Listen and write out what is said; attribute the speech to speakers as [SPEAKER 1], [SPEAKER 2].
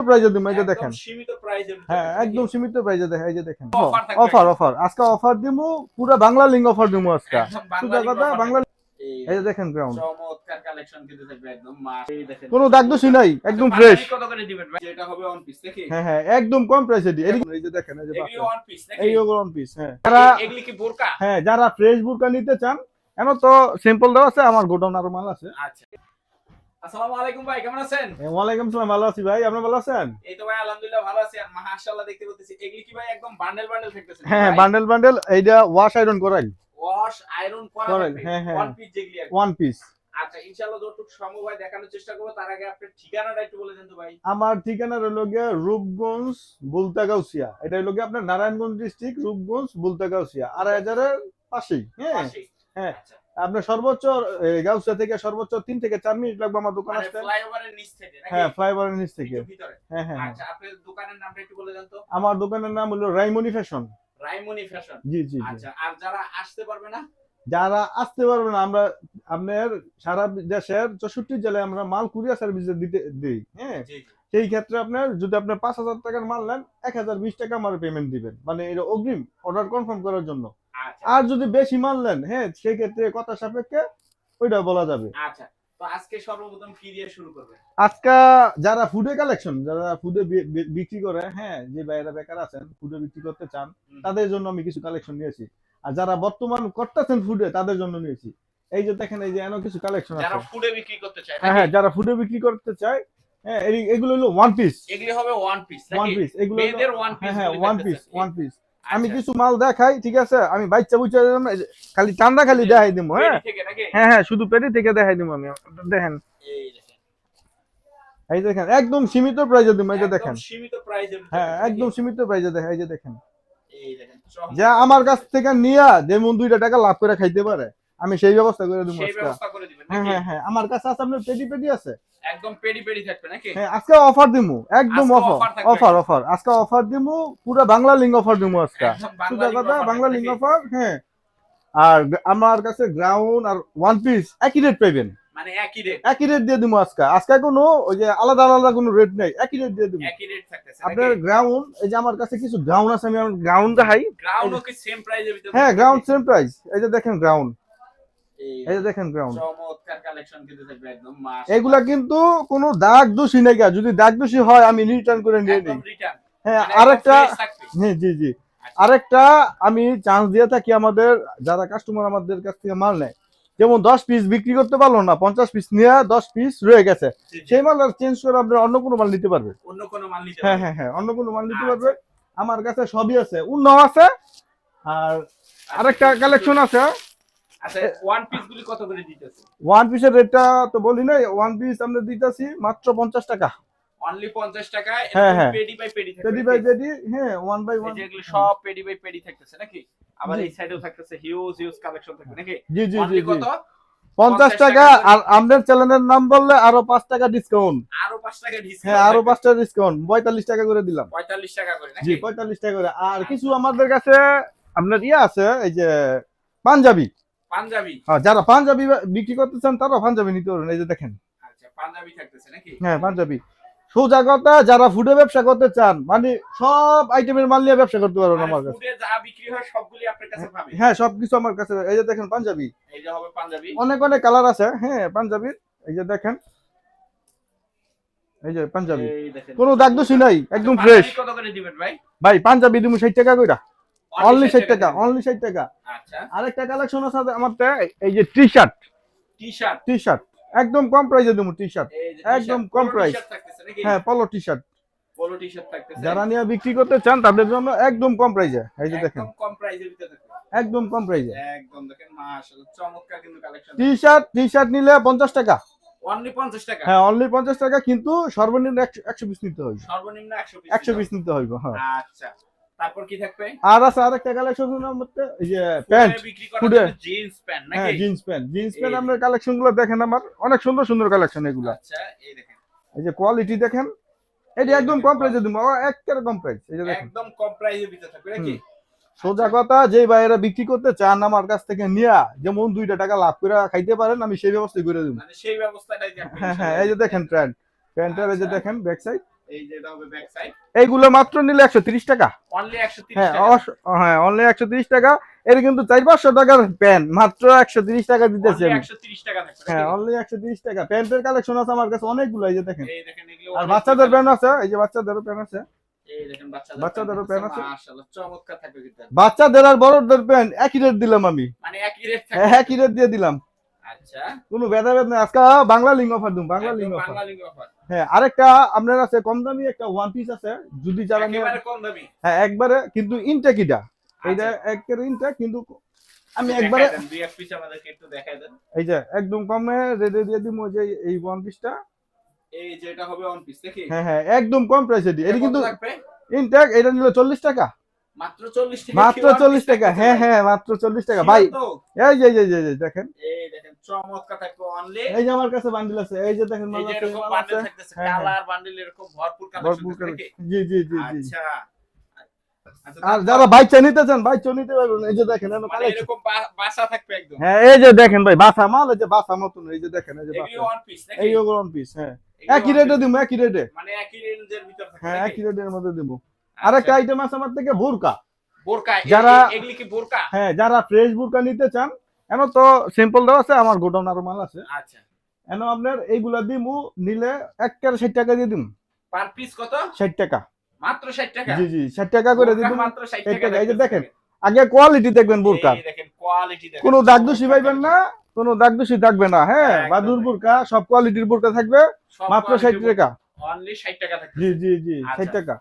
[SPEAKER 1] প্রাইজে দিমু এই যে দেখেন।
[SPEAKER 2] সীমিত প্রাইজে
[SPEAKER 1] হ্যাঁ একদম সীমিত প্রাইজে দেখেন এই যে দেখেন। অফার অফার আজকে অফার দিমু পুরো বাংলা লিঙ্ক অফার দিমু আজকে। সুজা কথা বাংলা এই যে দেখেন গ্রাউন্ড
[SPEAKER 2] চমৎকার কালেকশন কিন্তু থাকবে একদম দেখেন।
[SPEAKER 1] কোনো দাগ দোষী নাই একদম ফ্রেশ
[SPEAKER 2] কত করে দিবেন ভাই? যেটা হবে ওয়ান পিস দেখি?
[SPEAKER 1] হ্যাঁ হ্যাঁ একদম কম প্রাইসে এদিকে- এই যে দেখেন এই যে
[SPEAKER 2] ওয়ান পিস নাকি
[SPEAKER 1] এই পিস হ্যাঁ। যারা
[SPEAKER 2] এগুলি কি বোরকা?
[SPEAKER 1] হ্যাঁ যারা ফ্রেশ বুরকা নিতে চান এখন তো সিম্পল দেওয়া আছে আমার গোডাউন আরও মাল আছে।
[SPEAKER 2] আচ্ছা। আসসালামু আলাইকুম ভাই কেমন আছেন?
[SPEAKER 1] ওয়ালাইকুম সালাম ভালো আছি ভাই আপনি ভালো আছেন?
[SPEAKER 2] এই তো ভাই আলহামদুলিল্লাহ ভালো আছি আর মাশাআল্লাহ দেখতে পাচ্ছি এগুলি কি ভাই একদম বান্ডেল বান্ডেল থাকতেছে?
[SPEAKER 1] হ্যাঁ বান্ডেল বান্ডেল এইটা ওয়াশ আয়রন করাই
[SPEAKER 2] ওয়াশ আয়রন করা
[SPEAKER 1] হ্যাঁ, হ্যাঁ।
[SPEAKER 2] ওয়ান পিস যেগুলি
[SPEAKER 1] ওয়ান পিস
[SPEAKER 2] আচ্ছা ইনশাআল্লাহ যতটুকু সম্ভব হয় দেখানোর চেষ্টা করব তার আগে আপনার ঠিকানাটা একটু বলে দেন তো ভাই।
[SPEAKER 1] আমার ঠিকানা রইল গিয়ে রূপগঞ্জ বুলতাগাউসিয়া এটা হইল গিয়ে আপনার নারায়ণগঞ্জ ডিস্ট্রিক্ট রূপগঞ্জ বুলতাগাউসিয়া আড়াই হাজারের পাশেই হ্যাঁ। হ্যাঁ। আপনার সর্বোচ্চ এ, গাউসিয়া থেকে সর্বোচ্চ তিন থেকে চার মিনিট লাগবে আমার দোকান
[SPEAKER 2] মানে
[SPEAKER 1] আসতে।
[SPEAKER 2] ফ্লাইওভারের নিচ থেকে
[SPEAKER 1] হ্যাঁ ফ্লাইওভারের নিচ থেকে। হ্যাঁ হ্যাঁ হ্যাঁ।
[SPEAKER 2] আচ্ছা আপনার দোকানের নামটা একটু বলে দেন তো।
[SPEAKER 1] আমার দোকানের নাম হলো রাইমনি ফ্যাশন।
[SPEAKER 2] রাইমনি ফ্যাশন।
[SPEAKER 1] জি জি
[SPEAKER 2] আচ্ছা আর যারা আসতে পারবে না?
[SPEAKER 1] যারা আসতে পারবে না আমরা আপনার সারা দেশের চৌষট্টি জেলায় আমরা মাল কুরিয়ার সার্ভিস দিতে দিই হ্যাঁ? সেই ক্ষেত্রে আপনার যদি আপনার পাঁচ হাজার টাকার মাল নেন এক হাজার বিশ টাকা আমার পেমেন্ট দিবেন। মানে এটা অগ্রিম অর্ডার কনফার্ম করার জন্য। আর যদি বেশি মানলেন হ্যাঁ সেই ক্ষেত্রে কথা সাপেক্ষে ওইটা বলা যাবে।
[SPEAKER 2] আচ্ছা তো আজকে সর্বপ্রথম কি দিয়ে শুরু করবে?
[SPEAKER 1] আজকে যারা ফুডে কালেকশন যারা ফুডে বিক্রি করে হ্যাঁ যে বাইরে বেকার আছেন ফুডে বিক্রি করতে চান তাদের জন্য আমি কিছু কালেকশন নিয়েছি। আর যারা বর্তমান করতেছেন ফুডে তাদের জন্য নিয়েছি। এই যে দেখেন এই যে এনো কিছু কালেকশন
[SPEAKER 2] যারা
[SPEAKER 1] আছে।
[SPEAKER 2] ফুডে বিক্রি করতে চায়
[SPEAKER 1] হ্যাঁ হ্যাঁ যারা ফুডে বিক্রি করতে চায় হ্যাঁ এগুলো হলো ওয়ান পিস
[SPEAKER 2] এগুলি হবে ওয়ান পিস
[SPEAKER 1] ওয়ান পিস এগুলো
[SPEAKER 2] ওয়ান পিস
[SPEAKER 1] হ্যাঁ ওয়ান পিস ওয়ান পিস আমি
[SPEAKER 2] আচ্ছা।
[SPEAKER 1] কিছু মাল দেখাই ঠিক আছে? আমি বাচ্চা বুচ্চা খালি চান্দা খালি দেখাই দিব হ্যাঁ? হ্যাঁ হ্যাঁ শুধু পেটি থেকে দেখাই দিব আমি। দেখেন।
[SPEAKER 2] এই দেখেন।
[SPEAKER 1] একদম সীমিত প্রাইজে দিব এই যে দেখেন।
[SPEAKER 2] সীমিত প্রাইজে
[SPEAKER 1] হ্যাঁ একদম সীমিত প্রাইজে দেখেন এই যে দেখেন। যে আমার কাছ থেকে নিয়া যেমন দুইটা টাকা লাভ করে খাইতে পারে। আমি সেই ব্যবস্থা করে দিব
[SPEAKER 2] সেই ব্যবস্থা করে দিবেন
[SPEAKER 1] হ্যাঁ হ্যাঁ হ্যাঁ। আমার কাছে আছে আপনার পেটি পেডি আছে।
[SPEAKER 2] একদম পেডি পেডি থাকবে নাকি?
[SPEAKER 1] হ্যাঁ আজকে অফার দিমু। একদম অফার অফার অফার আজকে অফার দিমু পুরো বাংলা লিঙ্গ অফার দিমু আজকে।
[SPEAKER 2] বাংলা
[SPEAKER 1] কথা বাংলা
[SPEAKER 2] লিঙ্গ
[SPEAKER 1] অফার হ্যাঁ। আর আমার কাছে গ্রাউন্ড আর ওয়ান পিস একই রেট পাইবেন।
[SPEAKER 2] মানে একই রেট
[SPEAKER 1] একই রেট দিয়ে দিবো আজকে। আজকে কোনো ওই যে আলাদা আলাদা কোনো রেট নেই। একই রেট দিয়ে দিবো
[SPEAKER 2] একই রেট থাকতেছে
[SPEAKER 1] আপনার গ্রাউন্ড এই যে আমার কাছে কিছু গ্রাউন্ড আছে আমি গ্রাউন্ড দেখাই।
[SPEAKER 2] গ্রাউন্ডও কি সেম প্রাইসের ভিতরে
[SPEAKER 1] হ্যাঁ গ্রাউন্ড? সেম প্রাইস এই যে দেখেন গ্রাউন্ড
[SPEAKER 2] এই
[SPEAKER 1] যে দেখেন গ্রাউন্ড
[SPEAKER 2] চমৎকার কালেকশন কিন্তু থাকবে একদম মাস
[SPEAKER 1] এগুলা কিন্তু কোনো দাগ দোষী নেই। যদি দাগ দোষী হয় আমি রিটার্ন করে নিয়ে নিই। হ্যাঁ আরেকটা হ্যাঁ জি জি আরেকটা আমি চান্স দিয়ে থাকি আমাদের যারা কাস্টমার আমাদের কাছ থেকে মাল নেয়। যেমন দশ পিস বিক্রি করতে পারল না পঞ্চাশ পিস নিয়ে দশ পিস রয়ে গেছে। সেই মাল আর চেঞ্জ করে আপনার অন্য কোনো মাল নিতে পারবে
[SPEAKER 2] অন্য কোনো মাল নিতে
[SPEAKER 1] হ্যাঁ
[SPEAKER 2] পারবে।
[SPEAKER 1] হ্যাঁ হ্যাঁ অন্য কোনো মাল নিতে
[SPEAKER 2] আচ্ছা।
[SPEAKER 1] পারবে। আমার কাছে সবই আছে। উন্ন আছে। আর আরেকটা কালেকশন আছে।
[SPEAKER 2] আচ্ছা ওয়ান
[SPEAKER 1] পিসের রেটটা তো বলি নাই ওয়ান পিস আমরা দিতেছি মাত্র পঞ্চাশ টাকা।
[SPEAKER 2] অনলি 50 টাকায়
[SPEAKER 1] হ্যাঁ, হ্যাঁ।
[SPEAKER 2] পেডি বাই পেডি থাকবে
[SPEAKER 1] পেডি বাই পেডি হ্যাঁ ওয়ান বাই ওয়ান
[SPEAKER 2] যে সব পেডি বাই পেডি থাকতেছে নাকি? আবার এই সাইডেও থাকতেছে হিউজ হিউজ কালেকশন থাকবে নাকি?
[SPEAKER 1] জি জি জি
[SPEAKER 2] কত?
[SPEAKER 1] পঞ্চাশ
[SPEAKER 2] 50
[SPEAKER 1] টাকা আর আমাদের চ্যানেলের নাম বললে আরও পাঁচ টাকা ডিসকাউন্ট
[SPEAKER 2] আরও 5 টাকা ডিসকাউন্ট
[SPEAKER 1] হ্যাঁ আরও টাকা ডিসকাউন্ট পঁয়তাল্লিশ টাকা করে দিলাম।
[SPEAKER 2] 45 টাকা করে
[SPEAKER 1] জি
[SPEAKER 2] নাকি
[SPEAKER 1] পঁয়তাল্লিশ টাকা করে। আর কিছু আমাদের কাছে আপনার ইয়ে আছে এই যে পাঞ্জাবি।
[SPEAKER 2] পাঞ্জাবি।
[SPEAKER 1] হ্যাঁ, যারা পাঞ্জাবি বিক্রি করতে চান তারাও পাঞ্জাবি নিতে পারবেন এই যে দেখেন।
[SPEAKER 2] আচ্ছা পাঞ্জাবি থাকতেছে নাকি?
[SPEAKER 1] হ্যাঁ পাঞ্জাবি। সোজা কথা যারা ফুডে ব্যবসা করতে চান মানে সব আইটেমের মাল নিয়ে ব্যবসা করতে পারবেন আমার কাছে।
[SPEAKER 2] যা বিক্রি হয় সবগুলি আপনার কাছে পাবে
[SPEAKER 1] হ্যাঁ সবকিছু আমার কাছে। এই যে দেখেন পাঞ্জাবি।
[SPEAKER 2] এই যে হবে পাঞ্জাবি।
[SPEAKER 1] অনেক অনেক কালার আছে হ্যাঁ পাঞ্জাবির। এই যে দেখেন। এই যে পাঞ্জাবি। কোনো দাগ দোষী নাই একদম ফ্রেশ
[SPEAKER 2] কত করে দিবেন ভাই?
[SPEAKER 1] ভাই পাঞ্জাবি দিমু ষাট টাকা কইরা। অনলি ষাট টাকা অনলি ষাট টাকা।
[SPEAKER 2] আচ্ছা।
[SPEAKER 1] আরেকটা কালেকশন আছে আমার এই যে T shirt
[SPEAKER 2] T shirt
[SPEAKER 1] T shirt একদম কম প্রাইসে দিমু টি শার্ট একদম কম
[SPEAKER 2] নাকি?
[SPEAKER 1] হ্যাঁ পলো টি শার্ট
[SPEAKER 2] পলো টি শার্ট থাকতেছে।
[SPEAKER 1] যারা নিয়ে বিক্রি করতে চান তাদের জন্য একদম কম প্রাইসে এই যে দেখেন।
[SPEAKER 2] একদম কম প্রাইসের ভিতরে
[SPEAKER 1] একদম কম প্রাইসে
[SPEAKER 2] একদম দেখেন মাশাআল্লাহ চমৎকার কিন্তু collection
[SPEAKER 1] T shirt T shirt নিলে পঞ্চাশ টাকা।
[SPEAKER 2] অনলি 50 টাকা?
[SPEAKER 1] হ্যাঁ অনলি পঞ্চাশ টাকা কিন্তু সর্বনিম্ন একশো একশো পিস নিতে হবে
[SPEAKER 2] সর্বনিম্ন 100 পিস
[SPEAKER 1] নিতে হবে। হ্যাঁ।
[SPEAKER 2] আচ্ছা। তারপর কি থাকবে?
[SPEAKER 1] আর আছে আরেকটা কালেকশন মধ্যে যে প্যান্ট
[SPEAKER 2] বিক্রি করা। জিন্স প্যান্ট
[SPEAKER 1] হ্যাঁ জিন্স প্যান্ট জিন্স প্যান্ট। আপনার কালেকশনগুলো দেখেন আমার অনেক সুন্দর সুন্দর কালেকশন এগুলা।
[SPEAKER 2] আচ্ছা এই দেখেন।
[SPEAKER 1] এই যে কোয়ালিটি দেখেন এটা একদম কম প্রাইসে দিব একেবারে কম প্রাইস এই যে দেখেন।
[SPEAKER 2] একদম কম প্রাইসের ভিতরে থাকবে নাকি?
[SPEAKER 1] সোজা কথা যে বাইরে বিক্রি করতে চান আমার কাছ থেকে নিয়া যেমন দুইটা টাকা লাভ করে খাইতে পারেন আমি সেই ব্যবস্থা করে দিব।
[SPEAKER 2] মানে সেই ব্যবস্থাটাই
[SPEAKER 1] হ্যাঁ হ্যাঁ এই যে দেখেন প্যান্ট প্যান্টের এই যে দেখেন ব্যাক সাইড এইগুলো মাত্র নিলে একশো তিরিশ টাকা।
[SPEAKER 2] অনলি 130
[SPEAKER 1] হ্যাঁ অবশ্য- হ্যাঁ অনলি একশো তিরিশ টাকা। এর কিন্তু চার পাঁচশো টাকার প্যান্ট মাত্র একশো তিরিশ টাকা দিতেছি আমি।
[SPEAKER 2] 130 টাকা থাকবে
[SPEAKER 1] হ্যাঁ অনলি একশো তিরিশ টাকা। প্যান্টের কালেকশন আছে আমার কাছে অনেকগুলো এই যে দেখেন। আর বাচ্চাদের। প্যান্ট আছে। এই যে বাচ্চাদেরও প্যান্ট আছে।
[SPEAKER 2] বাচ্চাদের
[SPEAKER 1] বাচ্চাদেরও
[SPEAKER 2] প্যান্ট
[SPEAKER 1] আছে।
[SPEAKER 2] কিন্তু।
[SPEAKER 1] বাচ্চাদের আর বড়দের প্যান্ট একই রেট দিলাম আমি।
[SPEAKER 2] মানে একই রেট
[SPEAKER 1] হ্যাঁ দিয়ে দিলাম।
[SPEAKER 2] আচ্ছা।
[SPEAKER 1] কোনো ভেদাভেদ নেই। আজকে বাংলা লিঙ্ক অফার দিম বাংলা লিঙ্ক অফার। হ্যাঁ আরেকটা আপনার আছে কম দামি একটা ওয়ান পিস আছে। যদি যারা
[SPEAKER 2] কম দামি।
[SPEAKER 1] হ্যাঁ একবারে কিন্তু ইনটেক এটা। এইটা একের ইনটেক কিন্তু আমি একবারে
[SPEAKER 2] দুই এক পিস আমাদেরকে একটু দেখাই দেন।
[SPEAKER 1] এই যে একদম কমে রেডে দিয়ে দিব যে এই ওয়ান পিসটা
[SPEAKER 2] এই যেটা হবে ওয়ান পিস দেখি।
[SPEAKER 1] হ্যাঁ হ্যাঁ একদম কম প্রাইসে দিই। এটা কিন্তু? ইনটেক এটা নিলে চল্লিশ টাকা।
[SPEAKER 2] মাত্র 40 টাকা
[SPEAKER 1] মাত্র হ্যাঁ? হ্যাঁ মাত্র চল্লিশ টাকা। ভাই? এই যে এই যে, এই যে দেখেন।
[SPEAKER 2] এই দেখেন চমৎকার থাকবে অনলি
[SPEAKER 1] এই যে আমার কাছে বান্ডিল আছে। এই যে দেখেন
[SPEAKER 2] এই যে এরকম
[SPEAKER 1] মাল
[SPEAKER 2] থাকতেছে। কালার বান্ডেল এরকম ভরপুর
[SPEAKER 1] ভরপুর
[SPEAKER 2] কালেকশন নাকি?
[SPEAKER 1] জি জি জি জি।
[SPEAKER 2] আচ্ছা।
[SPEAKER 1] আর যারা বাইচা নিতে চান বাইচা নিতে পারবেন। এই যে দেখেন
[SPEAKER 2] মানে
[SPEAKER 1] collection।
[SPEAKER 2] এরকম বাসা থাকবে একদম।
[SPEAKER 1] হ্যাঁ এই যে দেখেন ভাই বাসা মাল এই যে বাসা মতন এই যে দেখেন এই যে বাসা। এই ওয়ান পিস হ্যাঁ। একই রেটে। দিব একই রেটে
[SPEAKER 2] মানে একই রেঞ্জের ভিতর থাকবে
[SPEAKER 1] হ্যাঁ? একই রেটের মধ্যে দিব। আরেকটা আইটেম আছে আমার থেকে বোরকা।
[SPEAKER 2] বোরকা
[SPEAKER 1] যারা-
[SPEAKER 2] এগুলি কি বোরকা?
[SPEAKER 1] হ্যাঁ যারা ফ্রেশ বোরকা নিতে চান এন তো সিম্পল দেওয়া আছে আমার গোডাউন আরও মাল আছে।
[SPEAKER 2] আচ্ছা।
[SPEAKER 1] এন আপনার এইগুলা দিমু নিলে এক কের ষাট টাকা দিয়ে দিম।
[SPEAKER 2] পার পিস কত?
[SPEAKER 1] ষাট টাকা।
[SPEAKER 2] মাত্র 60 টাকা?
[SPEAKER 1] জি জি ষাট টাকা করে
[SPEAKER 2] বোরকা মাত্র
[SPEAKER 1] ষাট
[SPEAKER 2] টাকা
[SPEAKER 1] এই যে দেখেন আগে কোয়ালিটি দেখবেন বোরকার কোনো দাগ দোষী পাইবেন না কোনো দাগ দোষী থাকবে না হ্যাঁ বাদুর। বোরকা সব কোয়ালিটির বোরকা থাকবে মাত্র ষাট টাকা।
[SPEAKER 2] অনলি 60 টাকা
[SPEAKER 1] জি জি জি ষাট
[SPEAKER 2] আচ্ছা।
[SPEAKER 1] টাকা।